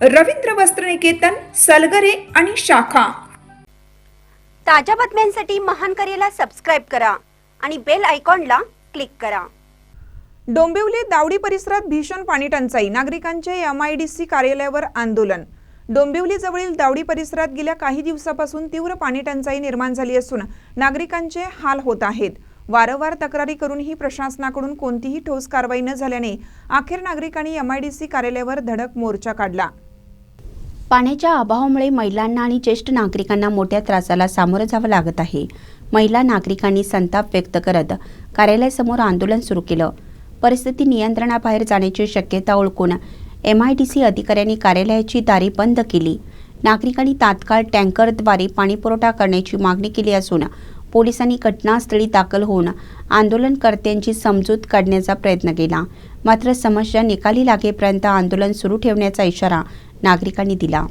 रवींद्र वस्त्रनिकेतन सलगरे आणि शाखा. ताज्या बातम्यांसाठी महान करेला सबस्क्राईब करा आणि बेल आयकॉनला क्लिक करा. डोंबिवली दावडी परिसरात भीषण पाणी टंचाई. नागरिकांचे एम आय डी सी कार्यालयावर आंदोलन. डोंबिवली जवळील दावडी परिसरात गेल्या काही दिवसापासून तीव्र पाणी टंचाई निर्माण झाली असून नागरिकांचे हाल होत आहेत. वारंवार तक्रारी करूनही प्रशासनाकडून कोणतीही ठोस कारवाई न झाल्याने अखेर नागरिकांनी एम आय डी सी कार्यालयावर धडक मोर्चा काढला. पाण्याच्या अभावामुळे महिलांना आणि ज्येष्ठ नागरिकांना मोठ्या त्रासाला सामोरं जावं लागत आहे. महिला नागरिकांनी संताप व्यक्त करत कार्यालयासमोर आंदोलन सुरू केलं. परिस्थिती नियंत्रणाबाहेर जाण्याची शक्यता ओळखून एम आय डी सी अधिकाऱ्यांनी कार्यालयाची दारी बंद केली. नागरिकांनी तात्काळ टँकरद्वारे पाणीपुरवठा करण्याची मागणी केली असून पोलिसांनी घटनास्थळी दाखल होऊन आंदोलनकर्त्यांची समजूत काढण्याचा प्रयत्न केला. मात्र समस्या निकाली लागेपर्यंत आंदोलन सुरू ठेवण्याचा इशारा नागरिकांनी दिला.